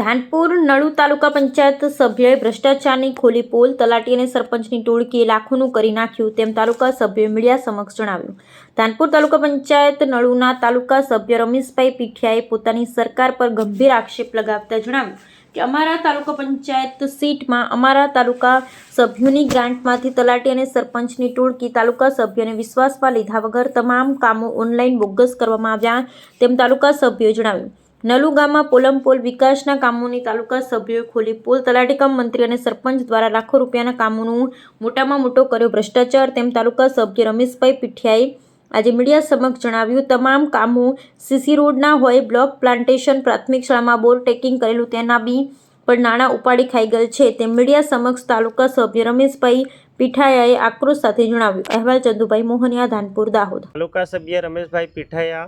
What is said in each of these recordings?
ધાનપુર નળુ તાલુકા પંચાયત સભ્યએ ભ્રષ્ટાચારની ખોલી પોલ તલાટી અને સરપંચની ટોળકીએ લાખોનું કરી નાખ્યું તેમ તાલુકા સભ્યોએ મીડિયા સમક્ષ જણાવ્યું. ધાનપુર તાલુકા પંચાયત નળુના તાલુકા સભ્ય રમેશભાઈ પીઠિયાએ પોતાની સરકાર પર ગંભીર આક્ષેપ લગાવતા જણાવ્યું કે અમારા તાલુકા પંચાયત સીટમાં અમારા તાલુકા સભ્યોની ગ્રાન્ટમાંથી તલાટી અને સરપંચની ટોળકી તાલુકા સભ્યોને વિશ્વાસમાં લીધા વગર તમામ કામો ઓનલાઈન બોગસ કરવામાં આવ્યા તેમ તાલુકા સભ્યોએ જણાવ્યું. નલુ ગામમાં પોલમ પોલ વિકાસના કામોની તાલુકા સભ્યોએ ખોલી પોલ તલાટી કમ મંત્રી અને સરપંચ દ્વારા લાખો રૂપિયાના કામોનું મોટામાં મોટો કર્યો ભ્રષ્ટાચાર, તેમ તાલુકા સભ્ય રમેશભાઈ પીઠિયાએ આજે મીડિયા સમક્ષ જણાવ્યું, તમામ કામો સીસી રોડના હોય, બ્લોક પ્લાન્ટેશન, પ્રાથમિક શાળામાં બોર ટેકિંગ કરેલું તેના બી પણ નાણાં ઉપાડી ખાઈ ગયેલ છે. તેમ મીડિયા સમક્ષ તાલુકા સભ્ય રમેશભાઈ પીઠાયાએ આક્રોશ સાથે જણાવ્યું. અહેવાલ ચંદુભાઈ મોહનિયા, ધાનપુર, દાહોદ. તાલુકા સભ્ય રમેશભાઈ પીઠાયા,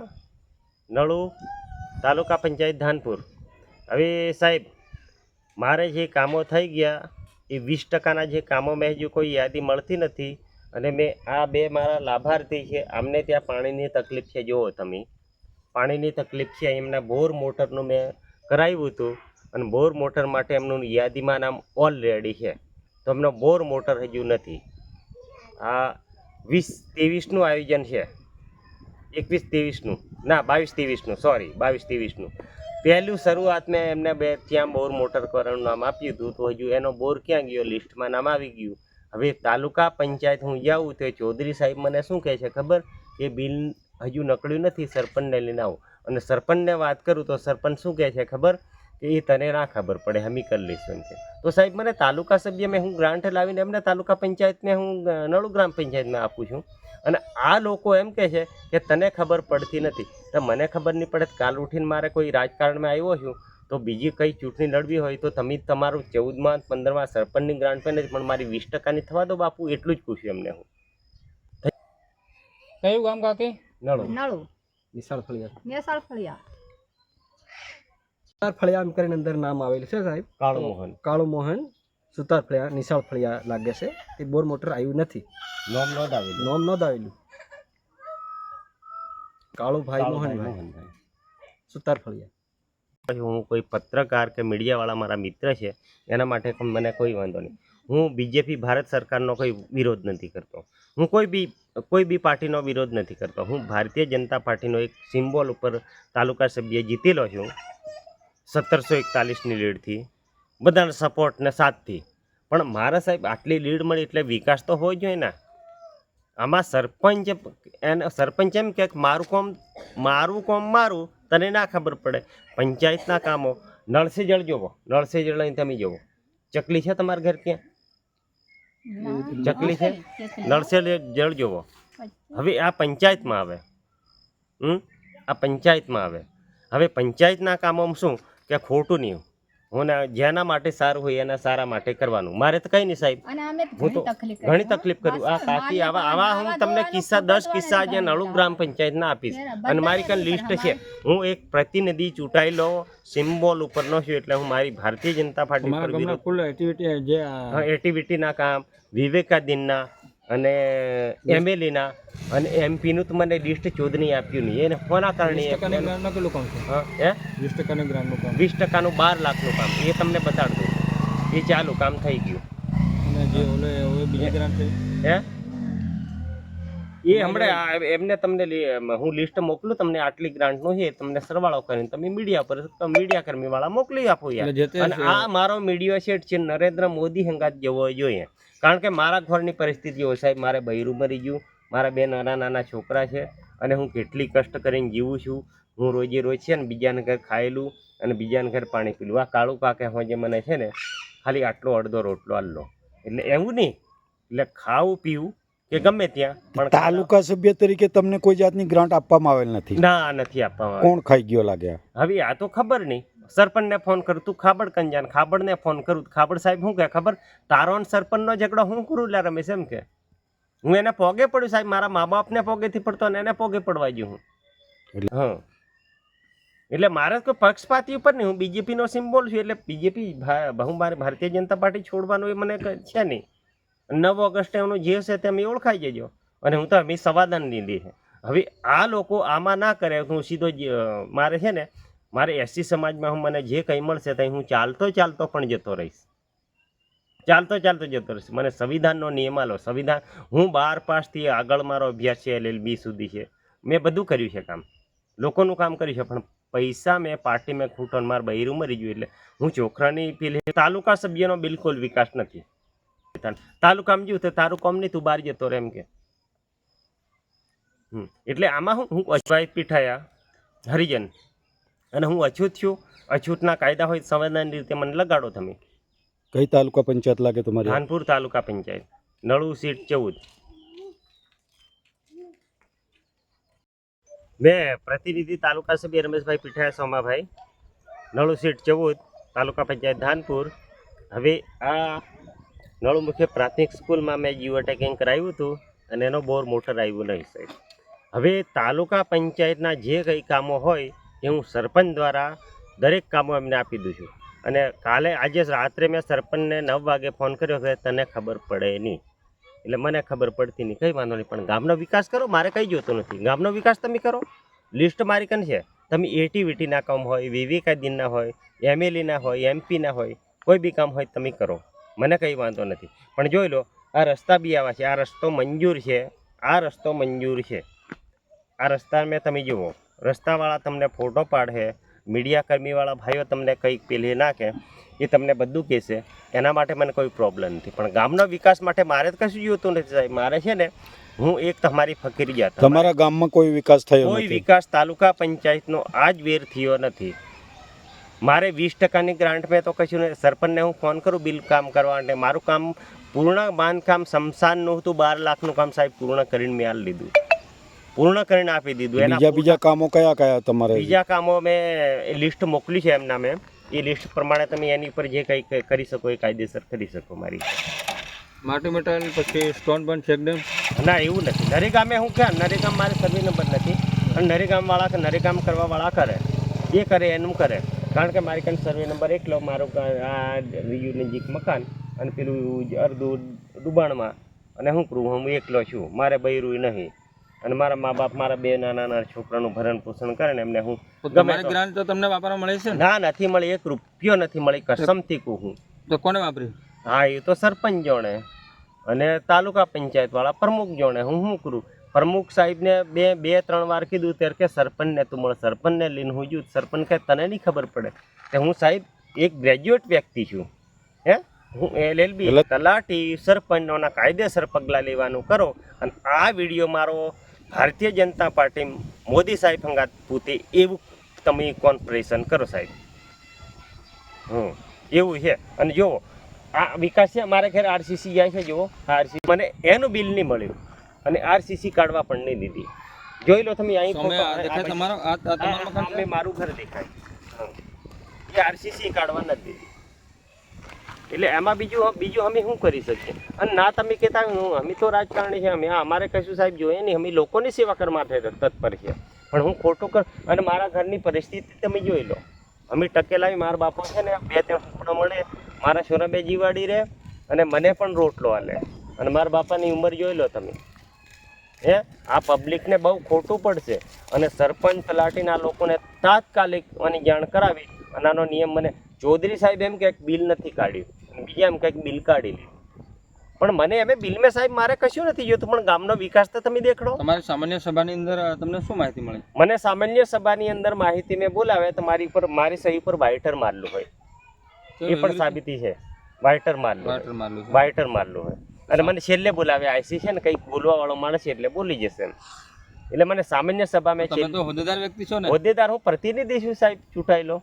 નળુ તાલુકા પંચાયત ધાનપુર. હવે સાહેબ, મારે જે કામો થઈ ગયા, એ વીસ ટકાના જે કામો મેં હજુ કોઈ યાદી મળતી નથી અને મેં આ બે મારા લાભાર્થી છે, આમને ત્યાં પાણીની તકલીફ છે. જુઓ તમે, પાણીની તકલીફ છે, એમના બોર મોટરનું મેં કરાવ્યું હતું અને બોર મોટર માટે એમનું યાદીમાં નામ ઓલરેડી છે. તો એમનો બોર મોટર હજુ નથી. આ વીસ, ત્રેવીસનું આયોજન છે. એકવીસ ત્રેવીસનું. ના, બાવીસ ત્રેવીસનું સોરી બાવીસ ત્રેવીસનું. પહેલું શરૂઆત મેં એમને બે, ત્યાં બોર મોટર કરવાનું નામ આપ્યું હતું, તો હજુ એનો બોર ક્યાં ગયો, લિસ્ટમાં નામ આવી ગયું. હવે તાલુકા પંચાયત હું જાઉં તો ચૌધરી સાહેબ મને શું કહે છે ખબર? એ બિલ હજુ નકળ્યું નથી, સરપંચને લઈને આવું. અને સરપંચને વાત કરું તો સરપંચ શું કહે છે ખબર? કે એ તને ના ખબર પડે હમી કરી લઈશું કે. તો સાહેબ, મને તાલુકા સભ્ય મેં હું ગ્રાન્ટ લાવીને એમને તાલુકા પંચાયતને હું નળુ ગ્રામ પંચાયતમાં આપું છું. અને આ લોકો એમ કહે છે કે તને ખબર પડતી નથી. તો મને ખબર નહીં પડે કાલ ઉઠીને મારે કોઈ રાજકારણમાં આવ્યો છું તો બીજી કઈ ચૂંટણી લડવી હોય તો તમે તમારું ચૌદમાં પંદરમાં સરપંચની ગ્રાન્ટ પણ નથી પણ મારી વીસ ટકાની થવા દો બાપુ એટલું જ પૂછ્યું એમને હું. કયું ગામ કાકી? નળો. નળો. નિશાળ ફળિયા નેસાળ ફળિયા ફળિયા એમ કરીને અંદર નામ આવેલું છે સાહેબ. કાળુ મોહન કાળુ મોહન સુતાર ફળિયા નિશાળ ફળિયા લાગે છે. એ બોર મોટર આવ્યું નથી. નોમ નોંધાવેલું નોમ નોંધાવેલું કાળુભાઈ મોહનભાઈ. સુતાર ફળિયા. હું કોઈ પત્રકાર કે મીડિયાવાળા મારા મિત્ર છે એના માટે મને કોઈ વાંધો નહીં. હું બીજેપી ભારત સરકારનો કોઈ વિરોધ નથી કરતો. હું કોઈ બી કોઈ બી પાર્ટીનો વિરોધ નથી કરતો. હું ભારતીય જનતા પાર્ટીનો એક સિમ્બોલ ઉપર તાલુકા સભ્ય જીતેલો છું. સત્તરસો એકતાલીસની લીડથી. બધાના સપોર્ટ ને સાથથી. પણ મારા સાહેબ આટલી લીડ મળી એટલે વિકાસ તો હોવો જોઈએ ને. આમાં સરપંચ એને સરપંચ એમ કે મારું કોમ મારું કોમ મારું તને ના ખબર પડે. પંચાયતના કામો નળસી જળ જોવો નળ જળ અહીં તમે જોવો. ચકલી છે તમારા ઘર ક્યાં? ચકલી છે? નળસે જળ. જોવો. હવે આ પંચાયતમાં આવે. હમ? આ પંચાયતમાં આવે. હવે પંચાયતના કામોમાં શું? કે ખોટું નહીં. હું જેના માટે સારું હોય એના સારા માટે કરવાનું. મારે તો કંઈ નહીં સાહેબ. હું તો ઘણી તકલીફ કરું આ કાકી આવા આવા હું તમને કિસ્સા દસ કિસ્સા આજે નળુ ગ્રામ પંચાયતના આપીશ. અને મારી કઈ લિસ્ટ છે. હું એક પ્રતિનિધિ ચૂંટાયેલો સિમ્બોલ ઉપરનો છું એટલે હું મારી ભારતીય જનતા પાર્ટી એક્ટિવિટી જે આ એક્ટિવિટીના કામ વિવેકાદીનના અને એમએલએના અને એમપીનું તો મને લિસ્ટ ચૌધરી આપ્યું નહીં. એને કોના કારણે વીસ ટકાના ગ્રામનું કેટલું કામ છે? વીસ ટકાના ગ્રામનું કામ. વીસ ટકાનું બાર લાખનું કામ. એ તમને બતાડ દઉં એ ચાલુ કામ થઈ ગયું. અને જે ઓલે હવે બીજી ગ્રામ છે? હે? એ હમણાં એમને તમને હું લિસ્ટ મોકલું તમને આટલી ગ્રાન્ટનું છે તમને સરવાળો કરીને તમે મીડિયા પર મીડિયા કર્મી વાળા મોકલી આપો યાર. અને આ મારો મીડિયો સેટ છે નરેન્દ્ર મોદી હંગાત જવો જોઈએ. કારણ કે મારા ઘરની પરિસ્થિતિ હોય સાહેબ મારે બૈરું મરી ગયું મારા બે નાના નાના છોકરા છે અને હું કેટલી કષ્ટ કરીને જીવું છું. હું રોજે રોજ છે ને બીજાને ઘર ખાયેલું અને બીજાને ઘર પાણી પીલું. આ કાળું પાકે હોય જે મને છે ને ખાલી આટલો અડધો રોટલો આલ્લો એટલે એવું નહીં. એટલે ખાવું પીવું કે ગમે ત્યાં પણ તાલુકા સભ્ય તરીકે તમને કોઈ જાતની ગ્રાન્ટ આપવામાં આવેલ નથી. ના નથી આપવામાં કોણ ખાઈ ગયો લાગે હવે આ તો ખબર નહીં. સરપંચને ફોન કરું તું ખાબડ કંજાન ખાબડને ફોન કરું ખાબડ સાહેબ શું કે ખબર? તારો અને સરપંચનો ઝઘડો હું કરું લે રમેશ એમ કે હું એને પોગે પડ્યું સાહેબ મારા મા બાપને પોગેથી પડતો અને એને પોગે પડવા ગયું હું. એટલે- હા. એટલે મારે કોઈ પક્ષપાતી ઉપર નહીં હું બીજેપીનો સિમ્બોલ છું એટલે બીજેપી હું મારે ભારતીય જનતા પાર્ટી છોડવાનું એ મને છે નહીં. નવ ઓગસ્ટે એનું જે છે તે અમે ઓળખાઈ જજો. અને હું તો અમે સમાધાન લીધી છે. હવે આ લોકો આમાં ના કરે હું સીધો મારે છે ને મારે એસસી સમાજમાં હું મને જે કંઈ મળશે ત્યાં હું ચાલતો ચાલતો પણ જતો રહીશ. ચાલતો ચાલતો જતો રહીશ. મને સંવિધાનનો નિયમ આલો. સંવિધાન, હું બાર પાસથી આગળ મારો અભ્યાસ છે એલએલબી સુધી છે. મેં બધું કર્યું છે કામ. લોકોનું કામ કર્યું છે, પણ પૈસા મેં પાર્ટી મેં ખૂટો માર બૈરું મરી ગયું એટલે હું ચોખરાની પેલી તાલુકા સભ્યનો બિલકુલ વિકાસ નથી. તાલુકામાં જ્યું તો તારું કોમ નહીં, તું બહાર જતો રહે એમ કે. એટલે આમાં હું હું અજભાઈ પીઠાયા, હરિજન. અને હું અછૂત છું. અછૂતના કાયદા હોય સંવેદનની રીતે મને લગાડો તમે. કઈ તાલુકા પંચાયત લાગે તમારી? ખાનપુર તાલુકા પંચાયત. નળુ સીટ ચૌદ. મેં પ્રતિનિધિ તાલુકા સભ્ય રમેશભાઈ પીઠાયા સોમાભાઈ. નળુ સીટ ચૌદ તાલુકા પંચાયત ધાનપુર. હવે આ નળુ મુખ્ય પ્રાથમિક સ્કૂલમાં મેં જીઓ ટેકિંગ કરાવ્યું હતું અને એનો બોર મોટર આવ્યું નહીં સાહેબ. હવે તાલુકા પંચાયતના જે કંઈ કામો હોય એ હું સરપંચ દ્વારા દરેક કામો એમને આપી દઉં છું. અને કાલે આજે રાત્રે મેં સરપંચને નવ વાગે ફોન કર્યો કે તને ખબર પડે નહીં. એટલે મને ખબર પડતી નહીં. કંઈ વાંધો નહીં, પણ ગામનો વિકાસ કરો, મારે કંઈ જોતું નથી. ગામનો વિકાસ તમે કરો. લિસ્ટ મારી કન છે. તમે એટીવીટીના કામ હોય વિવેકાધીનના હોય એમએલએના હોય એમપીના હોય, કોઈ બી કામ હોય તમે કરો. મને કંઈ વાંધો નથી. પણ જોઈ લો, આ રસ્તા બી આવા છે. આ રસ્તો મંજૂર છે. આ રસ્તો મંજૂર છે. આ રસ્તા મેં તમે જુઓ. રસ્તાવાળા તમને ફોટો પાડે મીડિયા કર્મીવાળા ભાઈઓ તમને કંઈક પેલી નાખે એ તમને બધું કહેશે. એના માટે મને કોઈ પ્રોબ્લેમ નથી. પણ ગામનો વિકાસ માટે મારે તો કશું જોતું નથી સાહેબ. મારે છે ને હું એક તમારી ફકીરિયા તમારા તમારા ગામમાં કોઈ વિકાસ થયો કોઈ વિકાસ તાલુકા પંચાયતનો આ જ વેર થયો નથી. મારે વીસ ટકાની ગ્રાન્ટ મેં તો કશું નહીં. સરપંચને હું ફોન કરું બિલ કામ કરવા માટે. મારું કામ પૂર્ણ બાંધકામ સમસાનનું હતું બાર લાખનું કામ સાહેબ પૂર્ણ કરીને મેં આ લીધું. પૂર્ણ કરીને આપી દીધું. એના બીજા બીજા કામો કયા કયા તમારે? બીજા કામો મેં લિસ્ટ મોકલી છે એમના મેં. એ લિસ્ટ પ્રમાણે તમે એની ઉપર જે કંઈ કરી શકો એ કાયદેસર કરી શકો મારી માટી મટાલ પછી સ્ટોન પણ ચેકડેમ ના એવું નથી. નરેગામે હું ક્યાં? નરેગામ મારે સર્વે નંબર નથી. અને નરેગામવાળા કે નરેગામ કરવાવાળા કરે. એ કરે એનું કરે. કારણ કે મારી કાંઈ સર્વે નંબર એકલો મારું કા- આ રિયુ નજીક મકાન અને પેલું અડધું દુબાણમાં અને હું કરું? હું એકલો છું. મારે બૈરું નહીં. અને મારા મા બાપ મારા બે નાના નાના છોકરાનું ભરણ પોષણ કરે ને એમને હું તો ગમે તમારી ગ્રાન્ટ તો તમને વાપરવા મળે છે ના? નથી મળી એક રૂપિયો નથી મળી કસમથી કહું હું. તો કોને વાપર્યું? હા એ તો સરપંચ જોણે. અને તાલુકા પંચાયત વાળા પ્રમુખ જોણે. હું શું કરું? પ્રમુખ સાહેબને બે બે ત્રણ વાર કીધું ત્યારે કે સરપંચને તું મળે સરપંચને લઈને હું જઉં સરપંચ કે તને નહીં ખબર પડે. કે હું સાહેબ એક ગ્રેજ્યુએટ વ્યક્તિ છું. હે? હું એલએલબી બી તલાટી સરપંચોના કાયદેસર પગલાં લેવાનું કરો. અને આ વીડિયો મારો ભારતીય જનતા પાર્ટી મોદી સાહેબ હંગાત પૂતે એવું તમે કોન્ફરેશન કરો સાહેબ. હમ એવું છે. અને જુઓ આ વિકાસ છે મારા ઘરે આરસીસી જાય છે જુઓ. આરસીસી મને એનું બિલ નહીં મળ્યું. અને આરસીસી કાઢવા પણ નહીં દીધી. જોઈ લો તમે અહીં તમારો? મારું ઘર દેખાય. આરસીસી કાઢવા નથી દીધી. એટલે એમાં બીજું બીજું અમે શું કરી શકીએ? અને ના તમે કહેતા અમે તો રાજકારણી છે, અમે અમારે કશું સાહેબ જોઈએ નહીં, અમે લોકોની સેવા કરવા માટે તત્પર છે પણ હું ખોટું કર, અને મારા ઘરની પરિસ્થિતિ તમે જોઈ લો. અમે ટકેલાવી, મારા બાપો છે ને, બે ત્રણ ટુકડો મળે, મારા છોરા બે જીવાડી રહે, અને મને પણ રોટલો હાલે અને મારા બાપાની ઉંમર જોઈ લો તમે. હે? આ પબ્લિકને બહુ ખોટું પડશે. અને સરપંચ તલાટીના લોકોને તાત્કાલિક આની જાણ કરાવી, અને આનો નિયમ મને, ચૌધરી સાહેબ એમ કે બિલ નથી કાઢ્યું. બીજા એમ કંઈક બિલ કાઢી લીધું. પણ મને એમ બિલ મેં સાહેબ મારે કશું નથી જોતું પણ ગામનો વિકાસ તો તમે દેખડો. તમારી સામાન્ય સભાની અંદર તમને શું માહિતી મળી? મને સામાન્ય સભાની અંદર માહિતી મેં બોલાવે તો મારી પર મારી સહી પર વાઇટર મારલું હોય. એ પણ સાબિતી છે. વાઇટર મારલું વાઇટર મારલું હોય. અને મને છેલ્લે બોલાવે આઈસી છે ને કંઈક બોલવા વાળો માણસ છે એટલે બોલી જશે એટલે મને સામાન્ય સભા મેં તમે તો હોદ્દેદાર વ્યક્તિ છો ને? હોદ્દેદાર હું પ્રતિનિધિ છું સાહેબ ચૂંટાયેલો.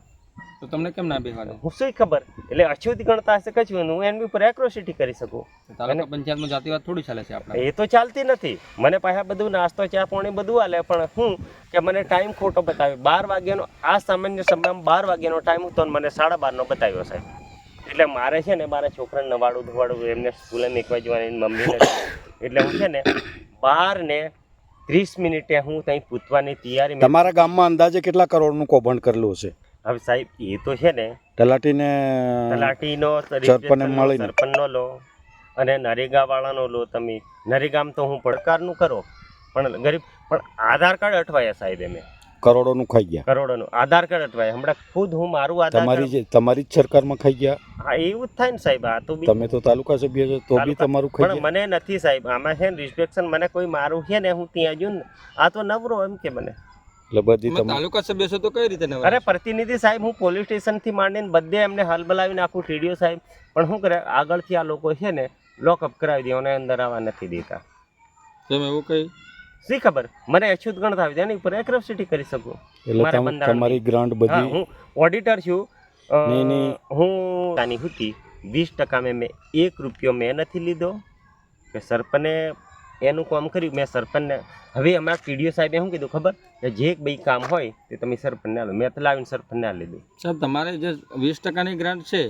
તો તમને કેમ ના બેહાડે હું શું ખબર? એટલે અછૂત ગણતા હશે કશું હું એની ઉપર એક્રોસિટી કરી શકું. તાલુકા પંચાયતમાં જાતિવાદ થોડી ચાલે છે આપણે. એ તો ચાલતી નથી. મને પાછા બધું નાસ્તો ચા પાણી બધું હાલે પણ હું કે મને ટાઈમ ખોટો બતાવ્યો. બાર વાગ્યાનો આ સામાન્ય સમયમાં બાર વાગ્યાનો ટાઈમ હતો મને સાડા બારનો બતાવ્યો સાહેબ. એટલે મારે છે ને મારા છોકરાને નવાડું ધોવાડું એમને સ્કૂલે મેકવા જવાની મમ્મીને. એટલે હું છે ને બાર ને ત્રીસ મિનિટે હું ત્યાં પૂછવાની તૈયારી તમારા ગામમાં અંદાજે કેટલા કરોડનું કૌભાંડ કરેલું હશે? હવે સાહેબ એ તો છે ને તલાટીને તલાટીનો સરપંચને મળીને. સરપંચનો લો અને નરેગા વાળાનો લો તમે. નરેગામ તો હું પડકારનું કરો પણ ગરીબ પણ આધાર કાર્ડ અટવાયા સાહેબ એમે. કરોડોનું ખાઈ ગયા. કરોડોનું. આધાર કાર્ડ અટવાય. હમણાં ખુદ હું મારું આધાર તમારી જે તમારી જ સરકારમાં ખાઈ ગયા? હા એવું જ થાય ને સાહેબ. આ તો તમે તો તાલુકા સભ્ય છો તો બી તમારું ખાઈ પણ ગયા? મને નથી સાહેબ. આમાં છે ને રિસ્પેક્શન મને કોઈ મારું છે ને હું ત્યાં જઉં ને આ તો નવરો એમ કે મને. એટલે બધી તમે તમે તાલુકા સભ્ય છો તો કઈ રીતે અરે પ્રતિનિધિ સાહેબ હું પોલીસ સ્ટેશનથી માંડીને બધે એમને હલબલાવી નાખું ટીડીઓ સાહેબ. પણ શું કરે આગળથી આ લોકો છે ને લોકઅપ કરાવી દે અને અંદર આવવા નથી દેતા. તમે એવું કઈ? શી ખબર? મને અછૂત ગણતા આવી એની ઉપર એક્રોસિટી કરી શકું. એટલે મારા તમારી ગ્રાન્ટ બધી હું ઓડિટર છું. હું તાની હતી. વીસ ટકા મેં મેં એક રૂપિયો મેં નથી લીધો. કે સરપંચે એનું કામ કર્યું. મેં સરપંચને હવે અમારા ટીડીઓ સાહેબે શું કીધું ખબર? કે જે બી કામ હોય તે તમે સરપંચને આલો મેં તો લાવીને સરપંચને આ લીધું સાહેબ તમારે જે વીસ ટકાની ગ્રાન્ટ છે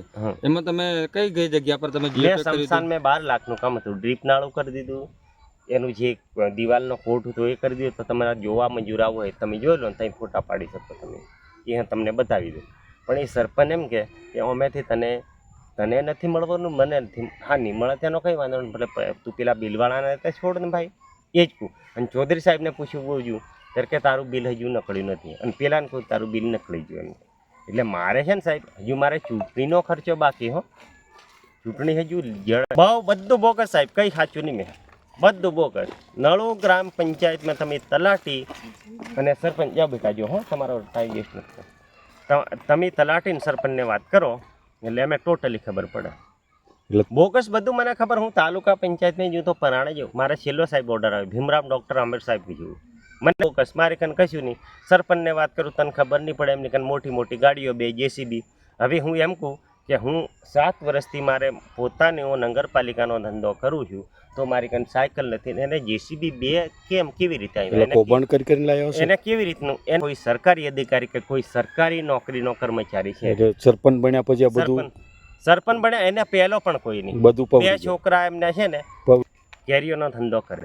એમાં તમે કઈ કઈ જગ્યા પર તમે મેં સમસાન મેં બાર લાખનું કામ હતું. ડ્રીપ નાળું કરી દીધું. એનું જે દિવાલનો કોટ હતો એ કરી દીધો. તો તમારા જોવા મંજૂર આવો હોય તમે જોઈ લો ને ત્યાં ફોટા પાડી શકો તમે. એ હું તમને બતાવી દઉં. પણ એ સરપંચ એમ કે કે અમેથી તને તને નથી મળવાનું, મને નથી. હા, નહીં મળે તેનો કંઈ વાંધો નહીં, ભલે તું પેલા બિલવાળાને તે છોડ ને ભાઈ, એ જ કહું. અને ચૌધરી સાહેબને પૂછ્યું છું ત્યારે કે તારું બિલ હજુ નકળ્યું નથી. અને પેલાને કહું, તારું બિલ નકળી ગયું એમ. એટલે મારે છે ને સાહેબ, હજુ મારે ચૂંટણીનો ખર્ચો બાકી, હો. ચૂંટણી હજુ જળ બહુ બધું બોગસ સાહેબ, કંઈ સાચું નહીં મેં. બધું બોગસ. નળો, ગ્રામ પંચાયતમાં તમે તલાટી અને સરપંચ જાઓ બેટા, જો, હો, તમારો ટાઈમ વેસ્ટ નથી. તમે તલાટી ને સરપંચને વાત કરો. એટલે અમે ટોટલી ખબર પડે. એટલે- બોગસ બધું મને ખબર હું તાલુકા પંચાયતમાં જઉં તો પરાણે જઉં. મારે છેલ્લો સાહેબ ઓર્ડર આવ્યો ભીમરામ ડૉક્ટર આંબેડ સાહેબ જોયું મને બોગસ મારે કન કશું નહીં. સરપંચને વાત કરું તને ખબર નહીં પડે એમની કન મોટી મોટી ગાડીઓ બે જેસીબી હવે હું એમ કહું કે હું સાત વર્ષથી મારે પોતાનો નગરપાલિકાનો ધંધો કરું છું તો મારી કન સાયકલ નથી એને જેસીબી બે કેમ કેવી રીતે આવ્યા એને કેવી- રીતનું? એને કોઈ સરકારી અધિકારી કે કોઈ સરકારી નોકરીનો કર્મચારી છે? સરપંચ બન્યા પછી આ બધું? સરપંચ. બન્યા એને પહેલો પણ કોઈ નહીં. બધું બે છોકરા એમને છે ને કેરીઓનો ધંધો કરે.